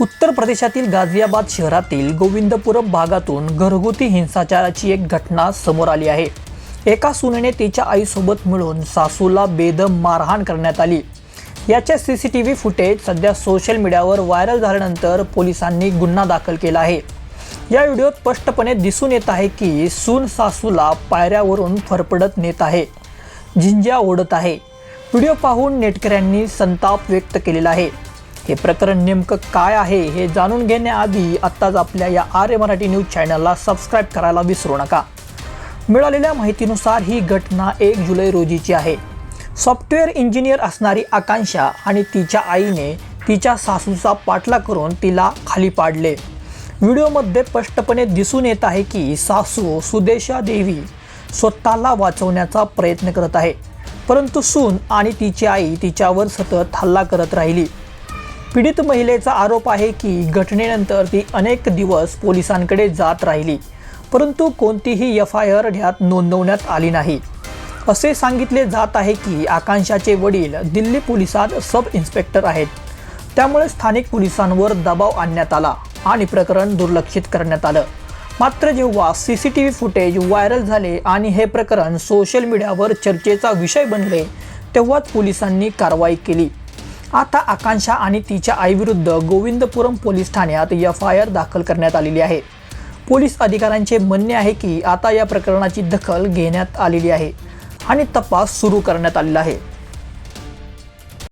उत्तर प्रदेशातील गाझियाबाद शहरातील गोविंदपुरम भागातून घरगुती हिंसाचाराची एक घटना समोर आली आहे. एका सुनेने तिच्या आईसोबत मिळून सासूला बेदम मारहाण करण्यात आली. याचे C C T V footage सध्या सोशल मीडियावर व्हायरल झाल्यानंतर पोलिसांनी गुन्हा दाखल केला आहे. या व्हिडिओत स्पष्टपणे दिसून येत आहे की सून सासूला पायऱ्यावरून फरफडत नेत आहे. झिंज्या ओढत आहे. व्हिडिओ पाहून नेटकऱ्यांनी संताप व्यक्त केलेला आहे. हे प्रकरण नेमकं काय आहे हे जाणून घेण्याआधी आत्ताच आपल्या या आर्य मराठी न्यूज चॅनलला सबस्क्राईब करायला विसरू नका. मिळालेल्या माहितीनुसार ही घटना एक जुलै रोजीची आहे. सॉफ्टवेअर इंजिनियर असणारी आकांक्षा आणि तिच्या आईने तिच्या सासूचा पाठला करून तिला खाली पाडले. व्हिडिओमध्ये स्पष्टपणे दिसून येत आहे की सासू सुदेशा देवी स्वतःला वाचवण्याचा प्रयत्न करत आहे. परंतु सून आणि तिची आई तिच्यावर सतत हल्ला करत राहिली. पीडित महिलेचा आरोप आहे की घटनेनंतर ती अनेक दिवस पोलिसांकडे जात राहिली परंतु कोणतीही एफ आय आर ह्यात नोंदवण्यात आली नाही. असे सांगितले जात आहे की आकांक्षाचे वडील दिल्ली पोलिसात सब इन्स्पेक्टर आहेत. त्यामुळे स्थानिक पोलिसांवर दबाव आणण्यात आला आणि प्रकरण दुर्लक्षित करण्यात आलं. मात्र जेव्हा C C T V footage viral झाले आणि हे प्रकरण सोशल मीडियावर चर्चेचा विषय बनले तेव्हाच पोलिसांनी कारवाई केली. आता आकांक्षा आणि तिच्या आईविरुद्ध गोविंदपुरम पोलीस ठाण्यात एफ आय आर दाखल करण्यात आलेली आहे. पोलीस अधिकाऱ्यांचे म्हणणे आहे की आता या प्रकरणाची दखल घेण्यात आलेली आहे आणि तपास सुरू करण्यात आलेला आहे.